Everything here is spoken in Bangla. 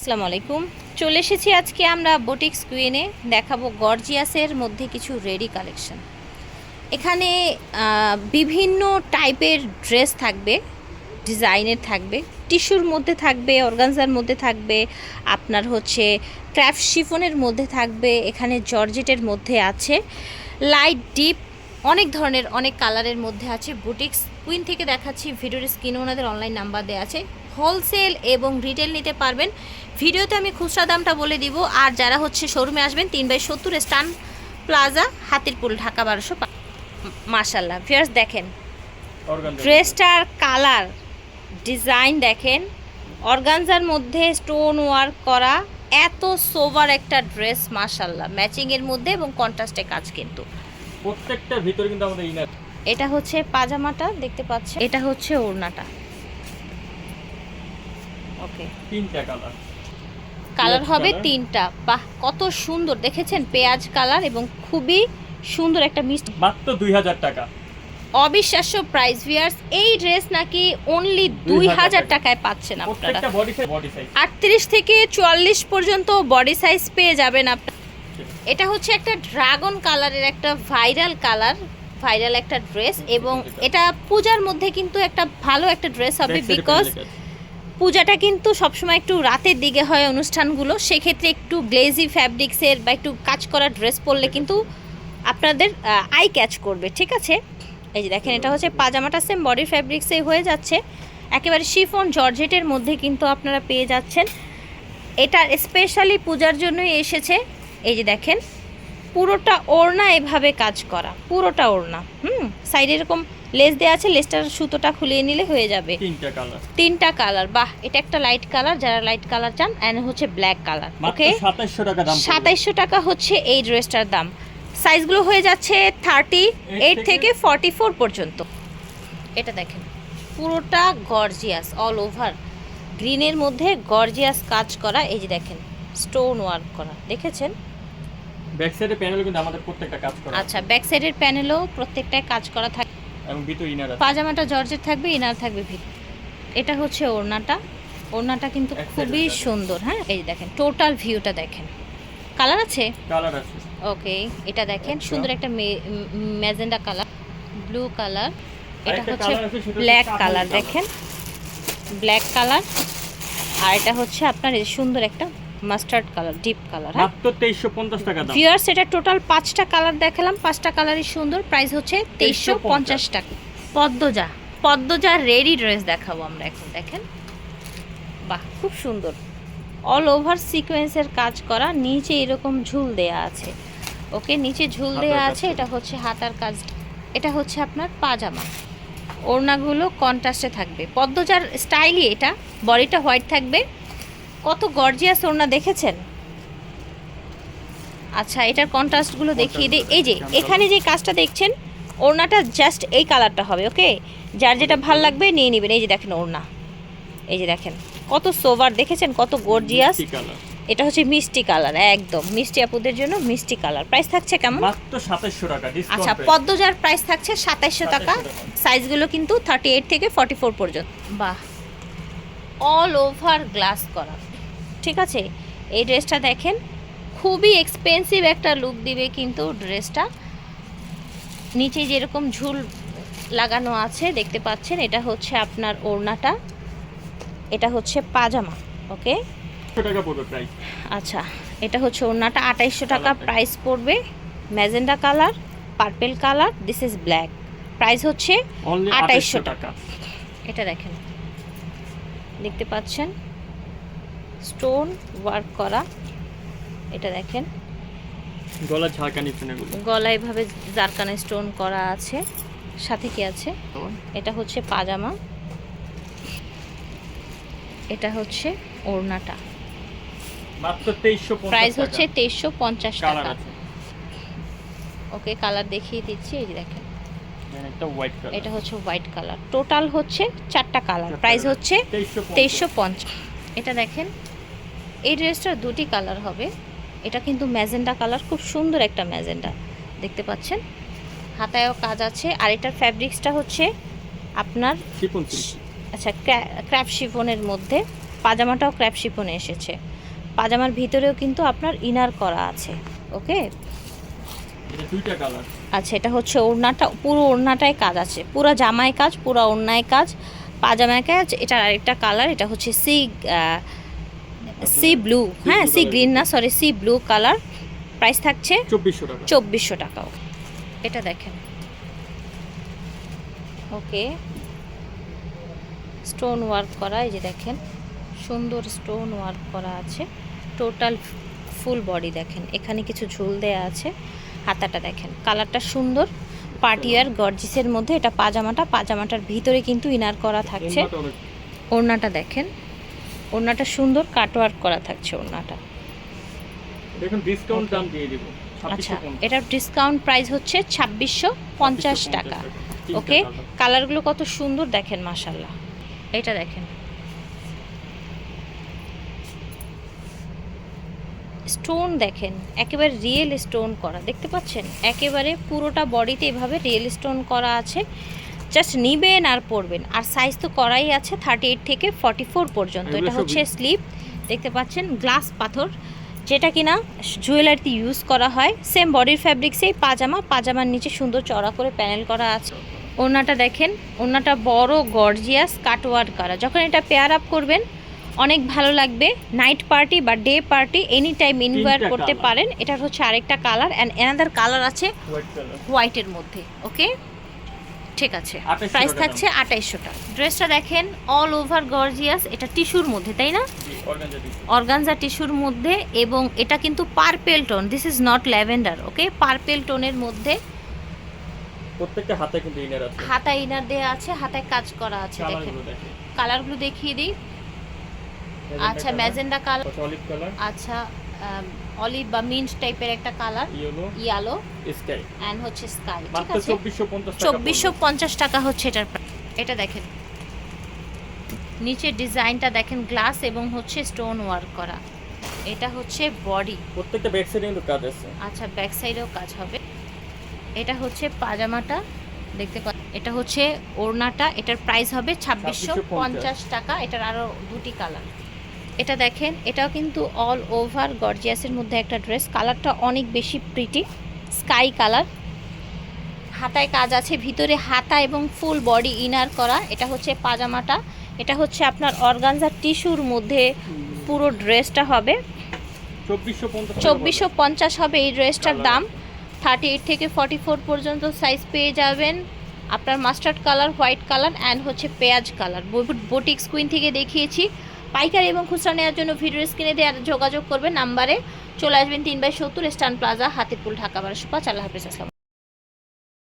আসসালামু আলাইকুম। চলে এসেছি আজকে আমরা বুটিক্স কুইনে দেখাবো গর্জিয়াসের মধ্যে কিছু রেডি কালেকশন। এখানে বিভিন্ন টাইপের ড্রেস থাকবে, ডিজাইনের থাকবে, টিস্যুর মধ্যে থাকবে, অর্গানজার মধ্যে থাকবে, আপনার হচ্ছে ক্র্যাফট শিফনের মধ্যে থাকবে, এখানে জর্জেটের মধ্যে আছে, লাইট ডিপ, অনেক ধরনের, অনেক কালারের মধ্যে আছে বুটিক্স কুইন থেকে দেখাচ্ছি, ভিডিওর স্ক্রিনে ওনাদের অনলাইন নাম্বার দেওয়া আছে। হোলসেল এবং রিটেল নিতে পারবেন। ভিডিওতে আমি খুচরা দামটা বলে দিব। আর যারা হচ্ছে শোরুমে আসবেন তিন বাই সত্তর স্টান প্লাজা হাতিরপুল ঢাকা বারোশো মাশাল্লাহ ফিয়ার্স দেখেন ড্রেসটার কালার ডিজাইন দেখেন অর্গানজার মধ্যে স্টোন ওয়ার্ক করা এত সোভার একটা ড্রেস মাশাল্লাহ ম্যাচিংয়ের মধ্যে এবং কন্ট্রাস্টে কাজ কিন্তু। প্রত্যেকটা ভিতরে কিন্তু আমাদের ইনার এটা হচ্ছে পাজামাটা দেখতে পাচ্ছেন? এটা হচ্ছে ওড়নাটা। ওকে তিনটা কালার। কালার হবে তিনটা। বাহ কত সুন্দর। দেখেছেন? পেঁয়াজ কালার এবং খুবই সুন্দর একটা মিষ্টি। মাত্র দুই হাজার টাকা। অবিশ্বাস্য প্রাইস ভিয়ার্স এই ড্রেস নাকি অনলি দুই হাজার টাকায় পাচ্ছেন আপনারা। আটত্রিশ থেকে চুয়াল্লিশ পর্যন্ত বডি সাইজ পেয়ে যাবেন আপনার এটা হচ্ছে একটা ড্রাগন কালারের একটা ভাইরাল কালার ভাইরাল একটা ড্রেস এবং এটা পূজার মধ্যে কিন্তু একটা ভালো একটা ড্রেস হবে বিকজ পূজাটা কিন্তু সবসময় একটু রাতের দিকে হয় অনুষ্ঠানগুলো। সেক্ষেত্রে একটু গ্লেজি ফ্যাব্রিক্সের বা একটু কাজ করা ড্রেস পরলে কিন্তু আপনাদের আই ক্যাচ করবে, ঠিক আছে? এই যে দেখেন, এটা হচ্ছে পাজামাটা সেম বডি ফ্যাব্রিক্সে হয়ে যাচ্ছে। একেবারে শিফন জর্জেটের মধ্যে কিন্তু আপনারা পেয়ে যাচ্ছেন। এটা স্পেশালি পূজার জন্যই এসেছে। এই যে দেখেন, পুরোটা ওড়না এভাবে কাজ করা, পুরোটা ওড়না। হুম সাইডে এরকম লেস দেওয়া আছে লেসটার সুতোটা খুলিয়ে নিলে হয়ে যাবে। তিনটা কালার। তিনটা কালার বাহ এটা একটা লাইট কালার যারা লাইট কালার চান অ্যান্ড হচ্ছে ব্ল্যাক কালার ওকে সাতাইশশো টাকা দাম পড়বে। সাতাইশশো টাকা হচ্ছে এই ড্রেসটার দাম। সাইজগুলো হয়ে যাচ্ছে থার্টি এইট থেকে থেকে ফর্টি ফোর পর্যন্ত। এটা দেখেন পুরোটা গর্জিয়াস অল ওভার গ্রিনের মধ্যে গর্জিয়াস কাজ করা এই যে দেখেন স্টোন ওয়ার্ক করা দেখেছেন? ব্যাক সাইডে প্যানেল কিন্তু আমাদের প্রত্যেকটা কাজ করা আচ্ছা ব্যাক সাইডের প্যানেলও প্রত্যেকটায় কাজ করা থাকে। এবং ভিতরে ইনার আছে। পাজামাটা জর্জেট থাকবে ইনার থাকবে ভিত এটা হচ্ছে ওড়নাটা। ওড়নাটা কিন্তু খুবই সুন্দর হ্যাঁ? এই দেখেন টোটাল ভিউটা দেখেন। কালার আছে? কালার আছে। ওকে এটা দেখেন। আচ্ছা। সুন্দর একটা ম্যাজেন্ডা কালার ব্লু কালার এটা হচ্ছে ব্ল্যাক কালার দেখেন। ব্ল্যাক কালার আর এটা হচ্ছে আপনার এই সুন্দর একটা মাস্টার্ড কালার ডিপ কালার মাত্র তেইশশো পঞ্চাশ টাকা দাম। ভিউয়ার্স এটা টোটাল পাঁচটা কালার দেখালাম। পাঁচটা কালারই সুন্দর প্রাইস হচ্ছে তেইশশো পঞ্চাশ টাকা। পদ্মজা পদ্মজা রেডি ড্রেস দেখাবো আমরা এখন দেখেন। বাহ খুব সুন্দর। অল ওভার সিকোয়েন্সের কাজ করা নিচে এরকম ঝুল দেয়া আছে। ওকে নিচে ঝুল দেয়া আছে এটা হচ্ছে হাতার কাজ। এটা হচ্ছে আপনার পাজামা। ওড়নাগুলো কন্ট্রাস্টে থাকবে। পদ্মজার স্টাইলই এটা বডিটা হোয়াইট থাকবে। কত গর্জিয়াস ওড়না দেখেছেন? আচ্ছা এটার কন্ট্রাস্টগুলো দেখিয়ে দিই এই যে এখানে যে কাজটা দেখছেন ওড়নাটা জাস্ট এই কালারটা হবে ওকে যার যেটা ভালো লাগবে নিয়ে নেবেন। এই যে দেখেন ওড়না। এই যে দেখেন কত সোভার দেখেছেন কত গর্জিয়াস। এটা হচ্ছে মিষ্টি কালার একদম। মিষ্টি আপুদের জন্য মিষ্টি কালার প্রাইস থাকছে কেমন? মাত্র সাতাইশশো টাকা আচ্ছা পদ্মজার প্রাইস থাকছে সাতাইশশো টাকা। 2700 টাকা। সাইজগুলো কিন্তু থার্টি এইট থেকে ফর্টি ফোর পর্যন্ত। বাহ। অল ওভার গ্লাস করা। ঠিক আছে? এই ড্রেসটা দেখেন খুবই এক্সপেন্সিভ একটা লুক দিবে কিন্তু ড্রেসটা। নিচে যেরকম ঝুল লাগানো আছে দেখতে পাচ্ছেন এটা হচ্ছে আপনার ওড়নাটা। এটা হচ্ছে পাজামা ওকে? আচ্ছা এটা হচ্ছে ওড়নাটা আঠাইশশো টাকা প্রাইস পড়বে। Magenta colour purple colour this is black price হচ্ছে অনলি 2800 আঠাইশশো টাকা। এটা দেখেন। দেখতে পাচ্ছেন? স্টোন ওয়ার্ক করা। এটা দেখেন। গলা। প্যানেলগুলো গলায় এভাবে জারকানে স্টোন করা আছে। সাথে কি আছে? এটা হচ্ছে পাজামা। এটা হচ্ছে ওড়নাটা। মাত্র তেইশশো প্রাইস হচ্ছে তেইশশো পঞ্চাশ টাকা। ওকে কালার দেখিয়ে দিচ্ছি এই যে দেখেন। এটা হচ্ছে হোয়াইট কালার টোটাল হচ্ছে চারটা কালার। প্রাইস হচ্ছে তেইশশো পঞ্চাশ। এটা দেখেন এই ড্রেসটার দুটি কালার হবে। এটা কিন্তু ম্যাজেন্ডা কালার খুব সুন্দর একটা ম্যাজেন্ডা। দেখতে পাচ্ছেন? হাতায়ও কাজ আছে। আর এটার ফ্যাব্রিক্সটা হচ্ছে আপনার আচ্ছা ক্র্যাপ শিফনের মধ্যে। পাজামাটাও ক্র্যাপ শিফনে এসেছে। পাজামার ভিতরেও কিন্তু আপনার ইনার করা আছে। ওকে? আচ্ছা এটা হচ্ছে ওড়নাটা পুরো ওড়নাটায় কাজ আছে। পুরো জামায় কাজ পুরো ওড়নায় কাজ। পাজামায় কাজ এটা আরেকটা কালার এটা হচ্ছে সি সি ব্লু হ্যাঁ সি গ্রিন না sorry sea blue colour price থাকছে চব্বিশশো টাকা। চব্বিশশো টাকাও। এটা দেখেন। ওকে স্টোন ওয়ার্ক করা এই যে দেখেন সুন্দর স্টোন ওয়ার্ক করা আছে। টোটাল ফুল বডি দেখেন এখানে কিছু ঝুল দেয়া আছে। হাতাটা দেখেন কালারটা সুন্দর। পার্টিয়ার গর্জিসের মধ্যে এটা পাজামাটা পাজামাটার ভিতরে কিন্তু ইনার করা থাকছে। ওড়নাটা দেখেন। ওড়নাটা সুন্দর কাটওয়ার্ক করা থাকছে ওড়নাটা। দেখুন ডিসকাউন্ট দাম দিয়ে দিব। আচ্ছা 2650 এটার ডিসকাউন্ট প্রাইস হচ্ছে ছাব্বিশশো পঞ্চাশ 2650 টাকা। ওকে। কালারগুলো কত সুন্দর দেখেন মাশাল্লাহ এটা দেখেন। স্টোন দেখেন একেবারে রিয়েল স্টোন করা। দেখতে পাচ্ছেন? একেবারে পুরোটা বডিতে এভাবে রিয়েল স্টোন করা আছে। জাস্ট নিবেন আর পরবেন। আর সাইজ তো করাই আছে থার্টি এইট থেকে ফর্টি ফোর পর্যন্ত এটা হচ্ছে স্লিপ দেখতে পাচ্ছেন গ্লাস পাথর। যেটা কিনা জুয়েলারিতে ইউজ করা হয়। সেম বডির ফ্যাব্রিক্সেই পাজামা। পাজামার নিচে সুন্দর চড়া করে প্যানেল করা আছে। ওড়নাটা দেখেন ওড়নাটা বড় গর্জিয়াস কাটওয়ার্ড করা। যখন এটা পেয়ার আপ করবেন অনেক ভালো লাগবে। নাইট পার্টি বা ডে পার্টি এনি টাইম ইনভার করতে পারেন। এটার হচ্ছে আরেকটা কালার অ্যান্ড এনাদার কালার আছে হোয়াইটের মধ্যে ওকে ঠিক আছে। প্রাইস থাকছে আঠাইশশো টাকা ড্রেসটা দেখেন অল ওভার গর্জিয়াস এটা টিস্যুর মধ্যে তাই না? অর্গানজা টিস্যুর মধ্যে এবং এটা কিন্তু purple tone this is not lavender okay purple টোনের মধ্যে প্রত্যেকটা হাতে কিন্তু ইনার আছে। হাতায় ইনার দেওয়া আছে হাতায় কাজ করা আছে দেখেন। কালারগুলো দেখিয়ে দিই। আচ্ছা ম্যাজেন্ডা কালার আচ্ছা অলিভ বা মিন্ট টাইপের একটা কালার ইয়েলো স্কাই অ্যান্ড হচ্ছে স্কাই ঠিক আছে? চব্বিশশো পঞ্চাশ চব্বিশশো পঞ্চাশ টাকা হচ্ছে এটার এটা দেখেন। নিচের ডিজাইনটা দেখেন গ্লাস এবং হচ্ছে স্টোন ওয়ার্ক করা। এটা হচ্ছে বডি প্রত্যেকটা ব্যাক সাইডে কিন্তু কাজ আছে। আচ্ছা ব্যাক সাইডেও কাজ হবে। এটা হচ্ছে পাজামাটা দেখতে পা এটা হচ্ছে ওড়নাটা এটার প্রাইস হবে ছাব্বিশশো পঞ্চাশ। টাকা। এটার আরও দুটি কালার এটা দেখেন, এটাও কিন্তু অল ওভার গর্জিয়াসের মধ্যে একটা ড্রেস কালারটা অনেক বেশি প্রিটি স্কাই কালার হাতায় কাজ আছে, ভিতরে হাতা এবং ফুল বডি ইনার করা। এটা হচ্ছে পাজামাটা। এটা হচ্ছে আপনার অর্গানজার টিস্যুর মধ্যে পুরো ড্রেসটা হবে। চব্বিশশো পঞ্চাশ হবে এই ড্রেসটার দাম। থার্টি এইট থেকে ফর্টি ফোর পর্যন্ত সাইজ পেয়ে যাবেন। আপনার mustard colour white colour and হচ্ছে পেঁয়াজ কালার বুটিক স্কুইন থেকে দেখিয়েছি। পাইকারি এবং খুচরা নেওয়ার জন্য ভিডিও স্ক্রিনে দেওয়ার যোগাযোগ করবে নাম্বারে চলে আসবেন তিন বাই সত্তর স্টান প্লাজা হাতিপুল ঢাকা, বারোশো পাঁচ। আল্লাহ হাফিজ, আসসালাম